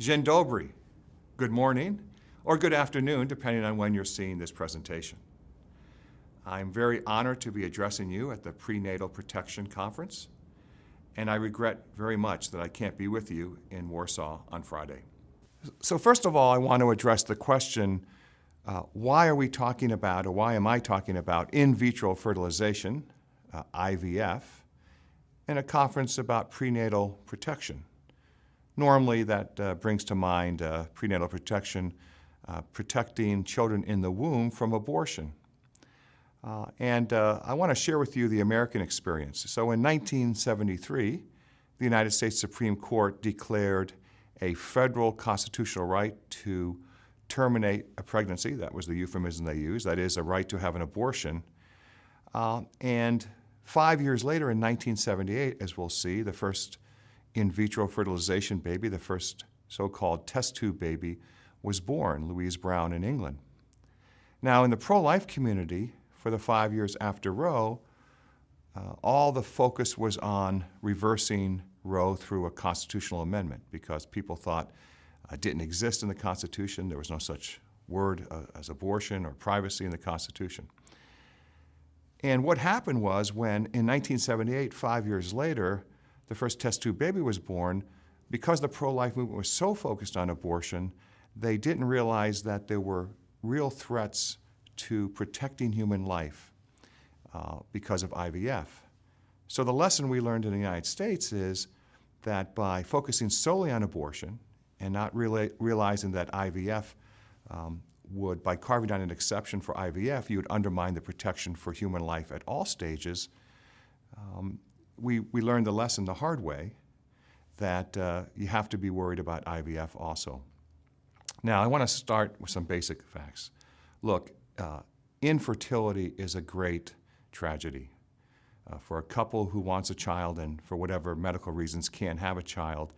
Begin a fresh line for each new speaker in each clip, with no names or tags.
Dzień dobry, good morning, or good afternoon, depending on when you're seeing this presentation. I'm very honored to be addressing you at the Prenatal Protection Conference, and I regret very much that I can't be with you in Warsaw on Friday. So first of all, I want to address the question, uh, why are we talking about, or why am I talking about in vitro fertilization, uh, IVF, in a conference about prenatal protection? Normally, that uh, brings to mind uh, prenatal protection, uh, protecting children in the womb from abortion. Uh, and uh, I want to share with you the American experience. So in 1973, the United States Supreme Court declared a federal constitutional right to terminate a pregnancy. That was the euphemism they used. That is, a right to have an abortion. Uh, and five years later, in 1978, as we'll see, the first in vitro fertilization baby, the first so called test tube baby, was born, Louise Brown in England. Now, in the pro life community, for the five years after Roe, uh, all the focus was on reversing Roe through a constitutional amendment because people thought uh, it didn't exist in the Constitution. There was no such word uh, as abortion or privacy in the Constitution. And what happened was when, in 1978, five years later, the first test tube baby was born, because the pro life movement was so focused on abortion, they didn't realize that there were real threats to protecting human life uh, because of IVF. So the lesson we learned in the United States is that by focusing solely on abortion and not really realizing that IVF um, would, by carving out an exception for IVF, you would undermine the protection for human life at all stages. Um, we, we learned the lesson the hard way that uh, you have to be worried about IVF also. Now, I want to start with some basic facts. Look, uh, infertility is a great tragedy. Uh, for a couple who wants a child and for whatever medical reasons can't have a child,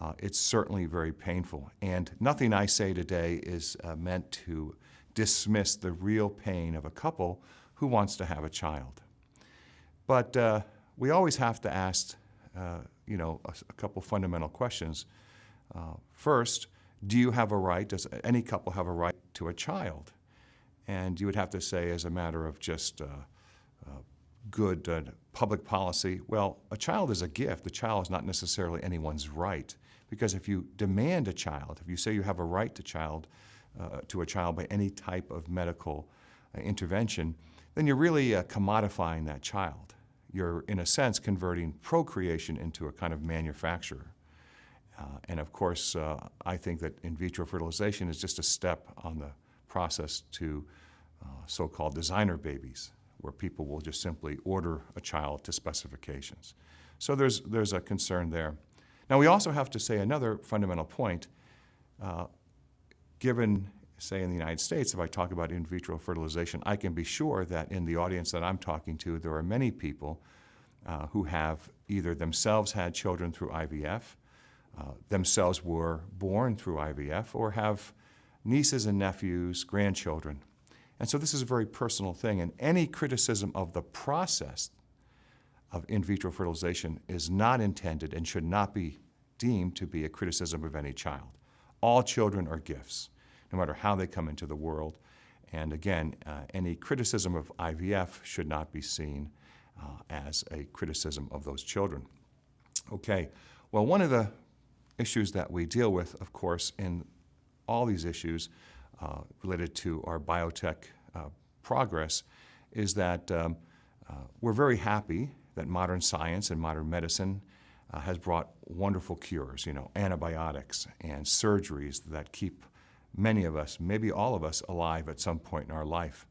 uh, it's certainly very painful. And nothing I say today is uh, meant to dismiss the real pain of a couple who wants to have a child. But uh, we always have to ask, uh, you know, a, a, couple fundamental questions. Uh, first, do you have a right, does any couple have a right to a child? And you would have to say, as a matter of just uh, uh, good uh, public policy, well, a child is a gift. The child is not necessarily anyone's right. Because if you demand a child, if you say you have a right to, child, uh, to a child by any type of medical intervention, then you're really commodifying that child. You're, in a sense, converting procreation into a kind of manufacturer. Uh, and of course, uh, I think that in vitro fertilization is just a step on the process to uh, so-called designer babies, where people will just simply order a child to specifications. So there's, there's a concern there. Now we also have to say another fundamental point. Uh, given, say in the United States, if I talk about in vitro fertilization, I can be sure that in the audience that I'm talking to, there are many people uh, who have either themselves had children through IVF, uh, themselves were born through IVF, or have nieces and nephews, grandchildren. And so this is a very personal thing, and any criticism of the process of in vitro fertilization is not intended and should not be deemed to be a criticism of any child. All children are gifts, no matter how they come into the world. And again, uh, any criticism of IVF should not be seen uh, as a criticism of those children. Okay, well, one of the issues that we deal with, of course, in all these issues uh, related to our biotech uh, progress is that um, uh, we're very happy that modern science and modern medicine uh, has brought wonderful cures, you know, antibiotics and surgeries that keep many of us, maybe all of us, alive at some point in our life.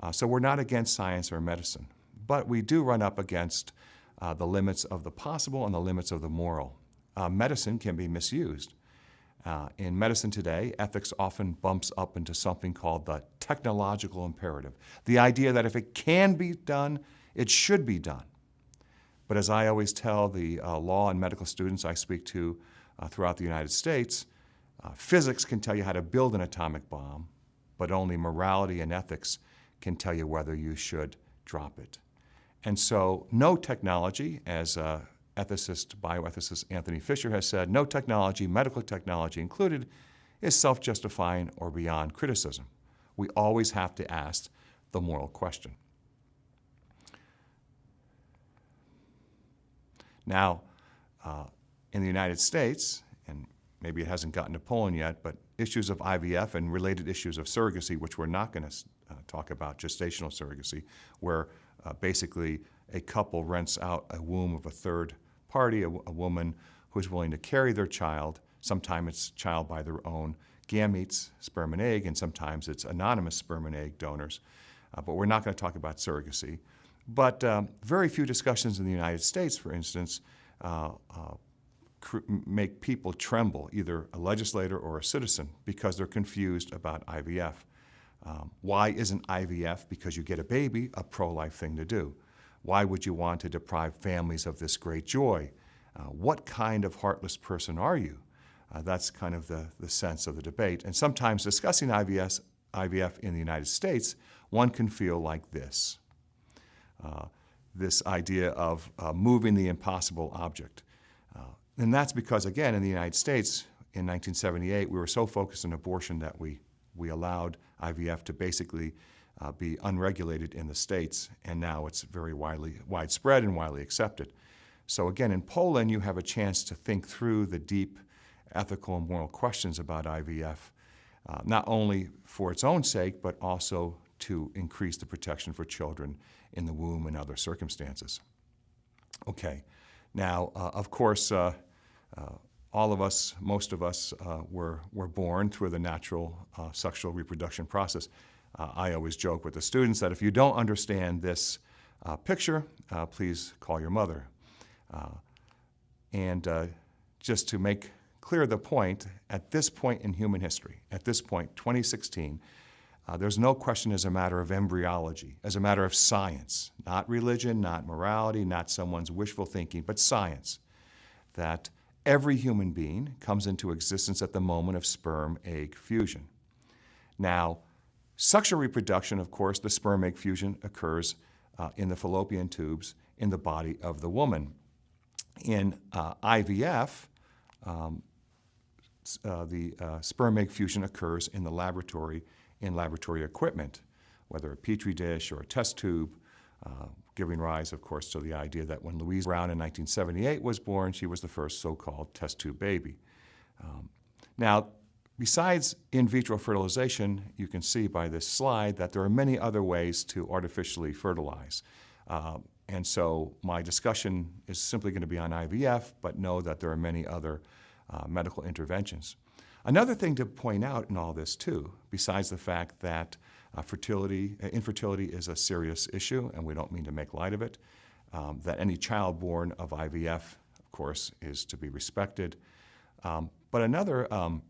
Uh, so we're not against science or medicine, but we do run up against uh, the limits of the possible and the limits of the moral. Uh, medicine can be misused. Uh, in medicine today, ethics often bumps up into something called the technological imperative. The idea that if it can be done, it should be done. But as I always tell the uh, law and medical students I speak to uh, throughout the United States, uh, physics can tell you how to build an atomic bomb, but only morality and ethics can tell you whether you should drop it. And so no technology, as uh, ethicist, bioethicist Anthony Fisher has said, no technology, medical technology included, is self justifying or beyond criticism. We always have to ask the moral question. Now, uh, in the United States, maybe it hasn't gotten to Poland yet, but issues of IVF and related issues of surrogacy, which we're not going to uh, talk about, gestational surrogacy, where uh, basically a couple rents out a womb of a third party, a, a woman who is willing to carry their child. Sometimes it's child by their own gametes, sperm and egg, and sometimes it's anonymous sperm and egg donors. Uh, but we're not going to talk about surrogacy. But um, very few discussions in the United States, for instance, uh, uh, make people tremble, either a legislator or a citizen, because they're confused about IVF. Um, why isn't IVF, because you get a baby, a pro life thing to do? Why would you want to deprive families of this great joy? Uh, what kind of heartless person are you? Uh, that's kind of the, the sense of the debate. And sometimes discussing IVS, IVF in the United States, one can feel like this uh, this idea of uh, moving the impossible object. And that's because, again, in the United States in 1978, we were so focused on abortion that we, we allowed IVF to basically uh, be unregulated in the states, and now it's very widely widespread and widely accepted. So again, in Poland, you have a chance to think through the deep ethical and moral questions about IVF, uh, not only for its own sake, but also to increase the protection for children in the womb and other circumstances. Okay, now, uh, of course, uh, all of us, most of us, uh, were, were born through the natural uh, sexual reproduction process. Uh, I always joke with the students that if you don't understand this picture, please call your mother. and just to make clear the point, at this point in human history, at this point, 2016, uh, there's no question as a matter of embryology, as a matter of science, not religion, not morality, not someone's wishful thinking, but science, that every human being comes into existence at the moment of sperm egg fusion. Now, sexual reproduction, of course, the sperm egg fusion occurs uh, in the fallopian tubes in the body of the woman. In uh, IVF, um, uh, the uh, sperm egg fusion occurs in the laboratory in laboratory equipment, whether a petri dish or a test tube, uh, giving rise, of course, to the idea that when Louise Brown in 1978 was born, she was the first so called test tube baby. Um, now, besides in vitro fertilization, you can see by this slide that there are many other ways to artificially fertilize. Uh, and so my discussion is simply going to be on IVF, but know that there are many other uh, medical interventions. Another thing to point out in all this, too, besides the fact that uh, fertility, uh, infertility is a serious issue, and we don't mean to make light of it, um, that any child born of IVF, of course, is to be respected. Um, but another um,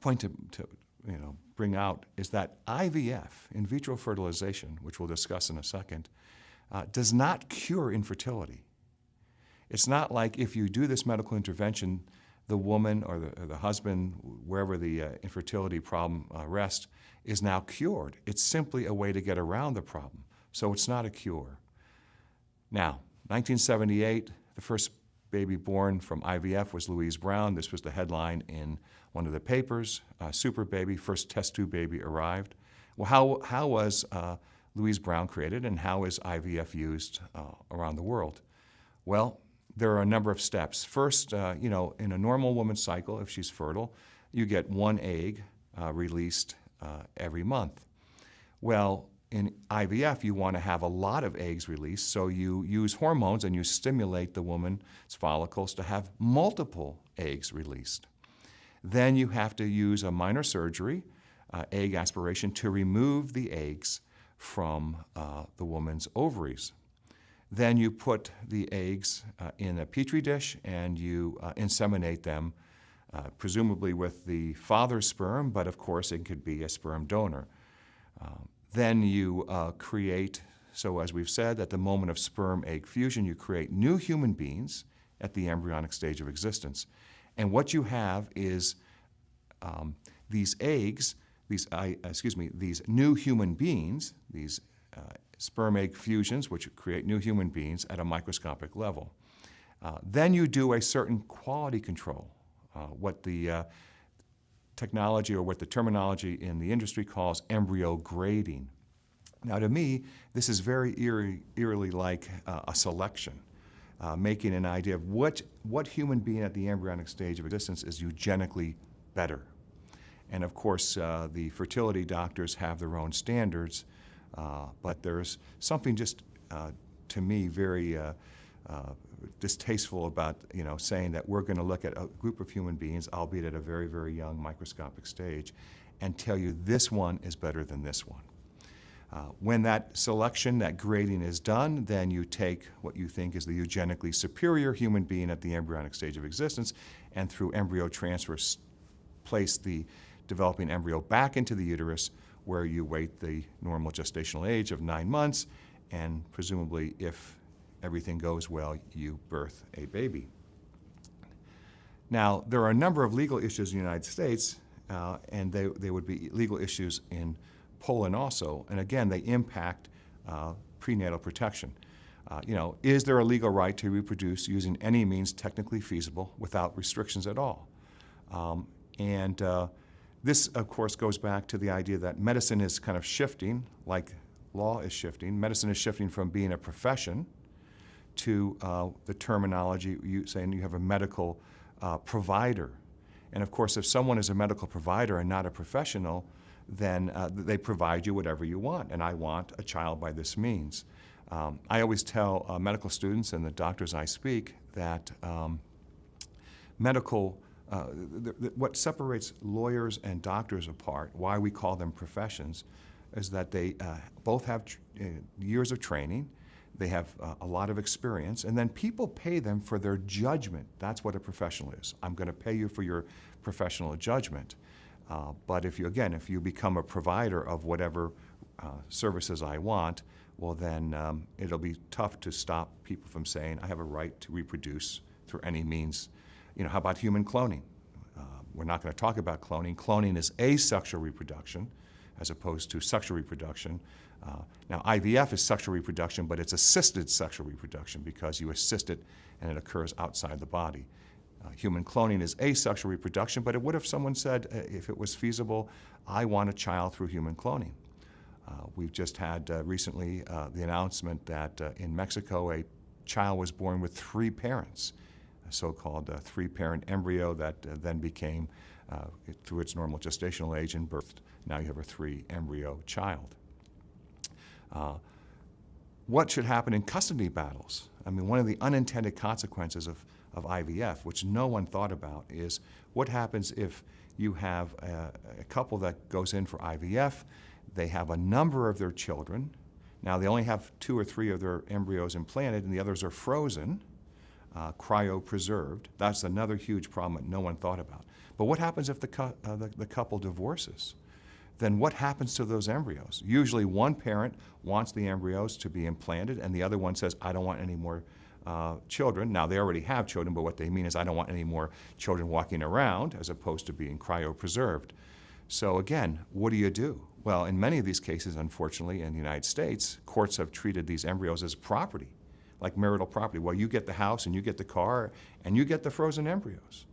point to, to you know, bring out is that IVF, in vitro fertilization, which we'll discuss in a second, uh, does not cure infertility. It's not like if you do this medical intervention, the woman or the, or the husband, wherever the uh, infertility problem uh, rests, is now cured. It's simply a way to get around the problem. So it's not a cure. Now, 1978, the first baby born from IVF was Louise Brown. This was the headline in one of the papers uh, Super Baby, first test tube baby arrived. Well, how, how was uh, Louise Brown created and how is IVF used uh, around the world? Well, there are a number of steps. First, uh, you know, in a normal woman's cycle, if she's fertile, you get one egg uh, released uh, every month. Well, in IVF, you want to have a lot of eggs released, so you use hormones and you stimulate the woman's follicles to have multiple eggs released. Then you have to use a minor surgery, uh, egg aspiration, to remove the eggs from uh, the woman's ovaries. Then you put the eggs uh, in a petri dish and you uh, inseminate them, uh, presumably with the father's sperm, but of course it could be a sperm donor. Um, then you uh, create, so as we've said, at the moment of sperm egg fusion, you create new human beings at the embryonic stage of existence. And what you have is um, these eggs, these, excuse me, these new human beings, these uh, sperm egg fusions, which create new human beings at a microscopic level. Uh, then you do a certain quality control, uh, what the uh, technology or what the terminology in the industry calls embryo grading. Now, to me, this is very eerie, eerily like uh, a selection, uh, making an idea of what, what human being at the embryonic stage of existence is eugenically better. And of course, uh, the fertility doctors have their own standards, uh, but there's something just, uh, to me, very uh, uh, distasteful about you know saying that we're going to look at a group of human beings, albeit at a very, very young microscopic stage, and tell you this one is better than this one. Uh, when that selection, that grading is done, then you take what you think is the eugenically superior human being at the embryonic stage of existence, and through embryo transfer, place the developing embryo back into the uterus, where you wait the normal gestational age of nine months, and presumably, if everything goes well, you birth a baby. Now, there are a number of legal issues in the United States, uh, and they, they would be legal issues in Poland also. And again, they impact uh, prenatal protection. Uh, you know, is there a legal right to reproduce using any means technically feasible without restrictions at all? Um, and uh, this, of course, goes back to the idea that medicine is kind of shifting, like law is shifting. Medicine is shifting from being a profession to uh, the terminology you saying you have a medical uh, provider. And of course, if someone is a medical provider and not a professional, then uh, they provide you whatever you want. And I want a child by this means. Um, I always tell uh, medical students and the doctors I speak that um, medical, uh, th- th- what separates lawyers and doctors apart, why we call them professions, is that they uh, both have uh, years of training, they have uh, a lot of experience, and then people pay them for their judgment. That's what a professional is. I'm going to pay you for your professional judgment. Uh, but if you, again, if you become a provider of whatever services I want, well, then um, it'll be tough to stop people from saying, I have a right to reproduce through any means. You know, how about human cloning? Uh, we're not going to talk about cloning. Cloning is asexual reproduction as opposed to sexual reproduction. Uh, now, IVF is sexual reproduction, but it's assisted sexual reproduction because you assist it and it occurs outside the body. Uh, human cloning is asexual reproduction, but it would if someone said, uh, if it was feasible, I want a child through human cloning. Uh, we've just had uh, recently uh, the announcement that in Mexico a child was born with three parents, so-called uh, three-parent embryo that uh, then became, uh, through its normal gestational age and birthed. Now you have a three-embryo child. Uh, what should happen in custody battles? I mean, one of the unintended consequences of, of IVF, which no one thought about, is what happens if you have a, a couple that goes in for IVF, they have a number of their children. Now, they only have two or three of their embryos implanted, and the others are frozen, uh, cryopreserved. That's another huge problem that no one thought about. But what happens if the, cou- uh, the, the couple divorces? then what happens to those embryos? Usually, one parent wants the embryos to be implanted, and the other one says, I don't want any more uh, children. Now, they already have children, but what they mean is, I don't want any more children walking around as opposed to being cryopreserved. So, again, what do you do? Well, in many of these cases, unfortunately, in the United States, courts have treated these embryos as property, like marital property. Well, you get the house and you get the car and you get the frozen embryos.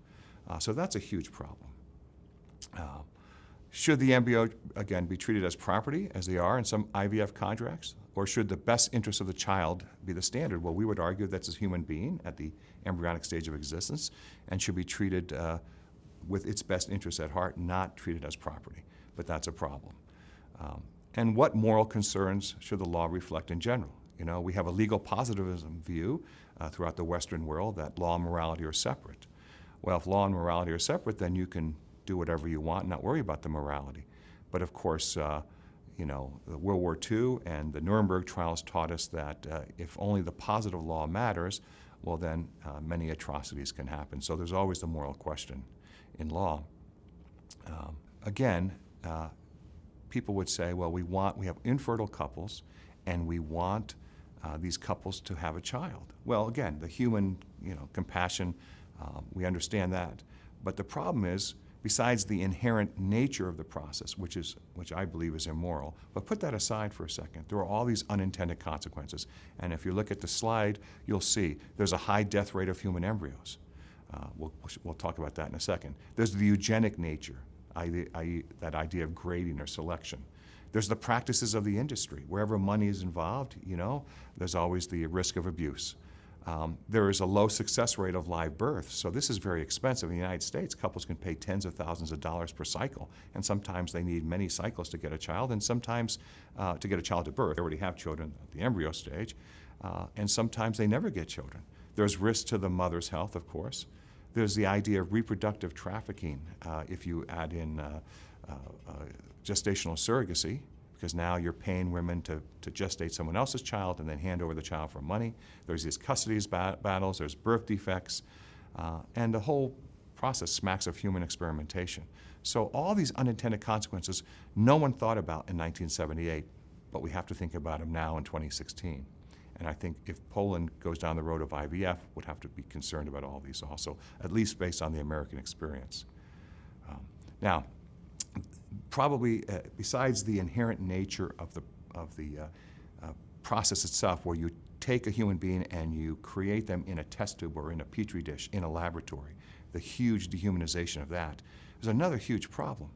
Uh, so, that's a huge problem. Uh, should the embryo, again, be treated as property, as they are in some IVF contracts? Or should the best interest of the child be the standard? Well, we would argue that's a human being at the embryonic stage of existence and should be treated uh, with its best interest at heart, not treated as property. But that's a problem. Um, and what moral concerns should the law reflect in general? You know, we have a legal positivism view uh, throughout the Western world that law and morality are separate. Well, if law and morality are separate, then you can do whatever you want and not worry about the morality. But of course, uh, you know, the World War II and the Nuremberg trials taught us that uh, if only the positive law matters, well, then uh, many atrocities can happen. So there's always the moral question in law. Um, again, uh, people would say, well, we want, we have infertile couples, and we want uh, these couples to have a child. Well, again, the human, you know, compassion, um, we understand that. But the problem is, besides the inherent nature of the process, which, is, which I believe is immoral, but put that aside for a second. There are all these unintended consequences. And if you look at the slide, you'll see there's a high death rate of human embryos. Uh, we'll, we'll talk about that in a second. There's the eugenic nature, i.e. that idea of grading or selection. There's the practices of the industry. Wherever money is involved, you know, there's always the risk of abuse. Um, there is a low success rate of live birth, so this is very expensive. In the United States, couples can pay tens of thousands of dollars per cycle, and sometimes they need many cycles to get a child, and sometimes uh, to get a child to birth. They already have children at the embryo stage, uh, and sometimes they never get children. There's risk to the mother's health, of course. There's the idea of reproductive trafficking uh, if you add in uh, uh, gestational surrogacy, because now you're paying women to, to gestate someone else's child and then hand over the child for money. There's these custody ba- battles, there's birth defects, uh, and the whole process smacks of human experimentation. So all these unintended consequences no one thought about in 1978, but we have to think about them now in 2016. And I think if Poland goes down the road of IVF, would have to be concerned about all these also, at least based on the American experience. Um, now, probably uh, besides the inherent nature of the, of the uh, uh, process itself, where you take a human being and you create them in a test tube or in a petri dish in a laboratory, the huge dehumanization of that, is another huge problem.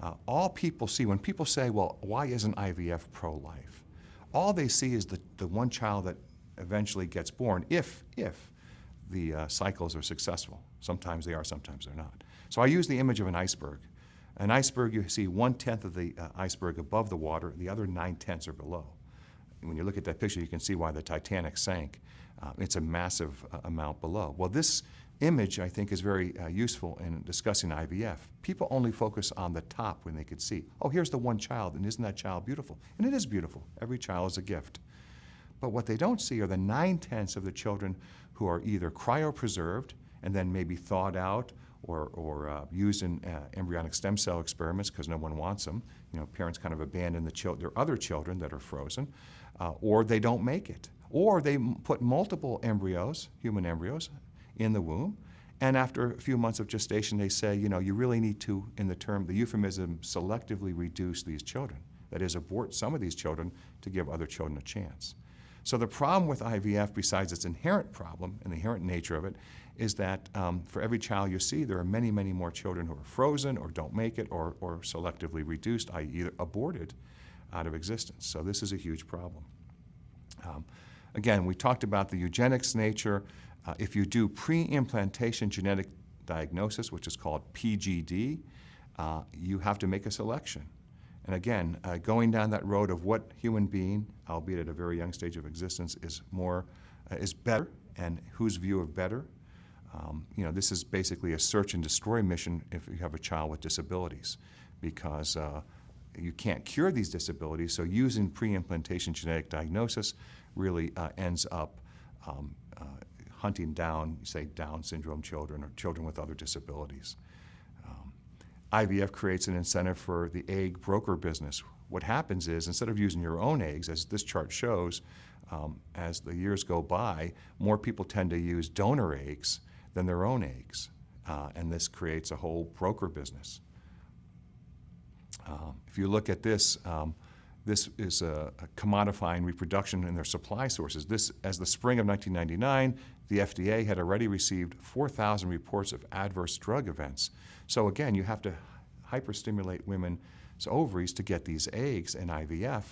Uh, all people see, when people say, well, why isn't IVF pro life? All they see is the, the one child that eventually gets born, if, if the uh, cycles are successful. Sometimes they are, sometimes they're not. So I use the image of an iceberg. An iceberg, you see one tenth of the uh, iceberg above the water, the other nine tenths are below. When you look at that picture, you can see why the Titanic sank. Uh, it's a massive uh, amount below. Well, this image, I think, is very uh, useful in discussing IVF. People only focus on the top when they could see, oh, here's the one child, and isn't that child beautiful? And it is beautiful. Every child is a gift. But what they don't see are the nine tenths of the children who are either cryopreserved and then maybe thawed out or, or uh, used in uh, embryonic stem cell experiments because no one wants them. You know, parents kind of abandon the chil- their other children that are frozen, uh, or they don't make it, or they m- put multiple embryos, human embryos, in the womb, and after a few months of gestation, they say, you know, you really need to, in the term, the euphemism, selectively reduce these children. That is, abort some of these children to give other children a chance. So the problem with IVF, besides its inherent problem and the inherent nature of it, is that um, for every child you see, there are many, many more children who are frozen or don't make it or, or selectively reduced, i.e., either aborted out of existence. So this is a huge problem. Um, again, we talked about the eugenics nature. Uh, if you do pre-implantation genetic diagnosis, which is called PGD, uh, you have to make a selection. And again, uh, going down that road of what human being, albeit at a very young stage of existence, is more uh, is better, and whose view of better. Um, you know, this is basically a search and destroy mission if you have a child with disabilities, because uh, you can't cure these disabilities. So using pre-implantation genetic diagnosis really uh, ends up um, uh, hunting down, say, Down syndrome children or children with other disabilities. IVF creates an incentive for the egg broker business. What happens is, instead of using your own eggs, as this chart shows, um, as the years go by, more people tend to use donor eggs than their own eggs. Uh, and this creates a whole broker business. Um, if you look at this, um, this is a, commodifying reproduction in their supply sources. This, as the spring of 1999, the FDA had already received 4,000 reports of adverse drug events. So again, you have to hyperstimulate women's ovaries to get these eggs in IVF,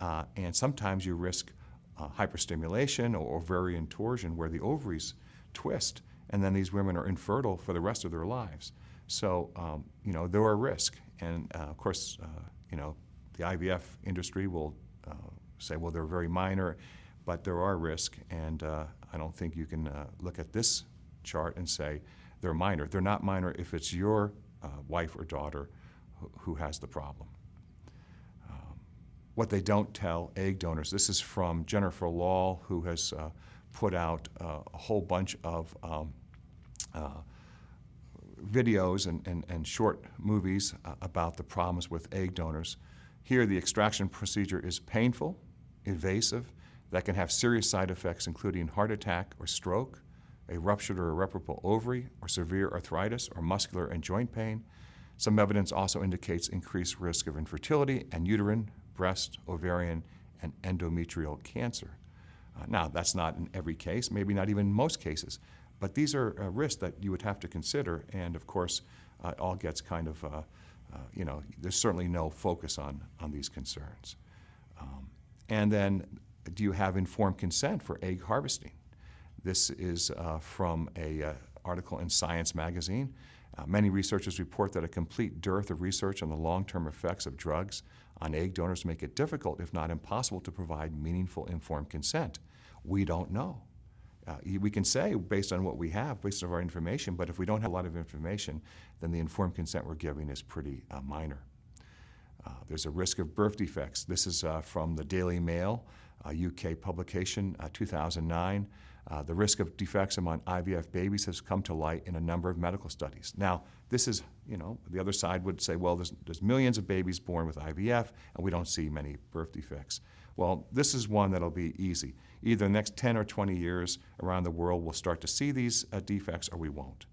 uh, and sometimes you risk uh, hyperstimulation or ovarian torsion where the ovaries twist, and then these women are infertile for the rest of their lives. So, um, you know, there are risks, and uh, of course, uh, you know, the IVF industry will uh, say, well, they're very minor, but there are risks, and uh, I don't think you can look at this chart and say, they're minor. They're not minor if it's your uh, wife or daughter who, has the problem. Um, what they don't tell egg donors, this is from Jennifer Law, who has uh, put out uh, a whole bunch of um, uh, videos and, and, and, short movies uh, about the problems with egg donors. Here, the extraction procedure is painful, invasive, that can have serious side effects, including heart attack or stroke, a ruptured or irreparable ovary, or severe arthritis, or muscular and joint pain. Some evidence also indicates increased risk of infertility and uterine, breast, ovarian, and endometrial cancer. Uh, now, that's not in every case, maybe not even most cases, but these are uh, risks that you would have to consider, and of course, uh, it all gets kind of, uh, you know, there's certainly no focus on, on these concerns. Um, and then, do you have informed consent for egg harvesting? This is uh, from a uh, article in Science magazine. Uh, many researchers report that a complete dearth of research on the long-term effects of drugs on egg donors make it difficult, if not impossible, to provide meaningful informed consent. We don't know. Uh, we can say based on what we have, based on our information, but if we don't have a lot of information, then the informed consent we're giving is pretty uh, minor. Uh, there's a risk of birth defects. This is uh, from the Daily Mail, uh, UK publication, uh, 2009. Uh, the risk of defects among IVF babies has come to light in a number of medical studies. Now, this is, you know, the other side would say, well, there's, there's millions of babies born with IVF, and we don't see many birth defects. Well, this is one that'll be easy. Either the next 10 or 20 years around the world, we'll start to see these uh, defects, or we won't.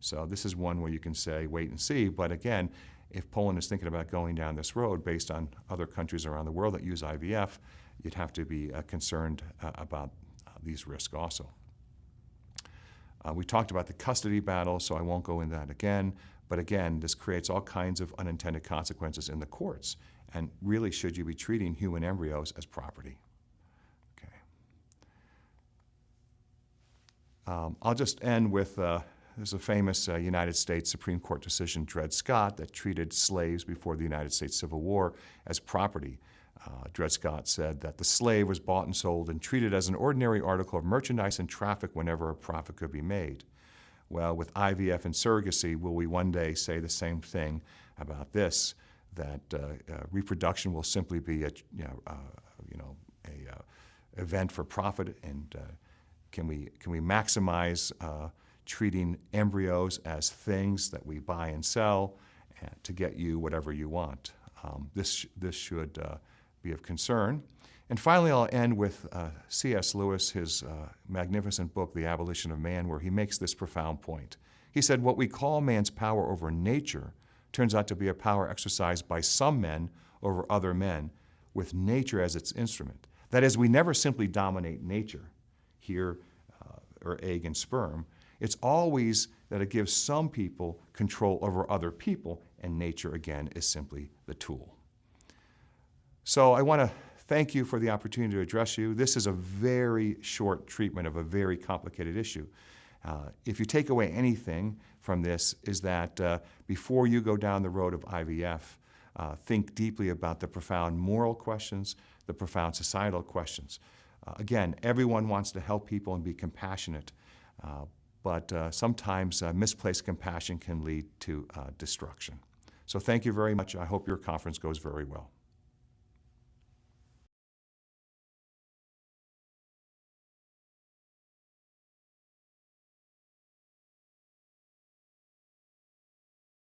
So this is one where you can say, wait and see. But again, if Poland is thinking about going down this road based on other countries around the world that use IVF, you'd have to be uh, concerned uh, about uh, these risks also. Uh, we talked about the custody battle, so I won't go into that again. But again, this creates all kinds of unintended consequences in the courts. And really, should you be treating human embryos as property? Okay. Um, I'll just end with uh, there's a famous uh, United States Supreme Court decision, Dred Scott, that treated slaves before the United States Civil War as property. Uh, Dred Scott said that the slave was bought and sold and treated as an ordinary article of merchandise and traffic whenever a profit could be made. Well, with IVF and surrogacy, will we one day say the same thing about this? That uh, uh, reproduction will simply be a you know, uh, you know a event for profit, and can we can we maximize treating embryos as things that we buy and sell to get you whatever you want? Um, this this should be of concern. And finally, I'll end with uh, C.S. Lewis, his uh, magnificent book, The Abolition of Man, where he makes this profound point. He said, What we call man's power over nature turns out to be a power exercised by some men over other men, with nature as its instrument. That is, we never simply dominate nature, here, uh, or egg and sperm. It's always that it gives some people control over other people, and nature, again, is simply the tool. So I want to thank you for the opportunity to address you. This is a very short treatment of a very complicated issue. Uh, if you take away anything from this, is that uh, before you go down the road of IVF, uh, think deeply about the profound moral questions, the profound societal questions. Uh, again, everyone wants to help people and be compassionate, uh, but uh, sometimes uh, misplaced compassion can lead to destruction. So thank you very much. I hope your conference goes very well.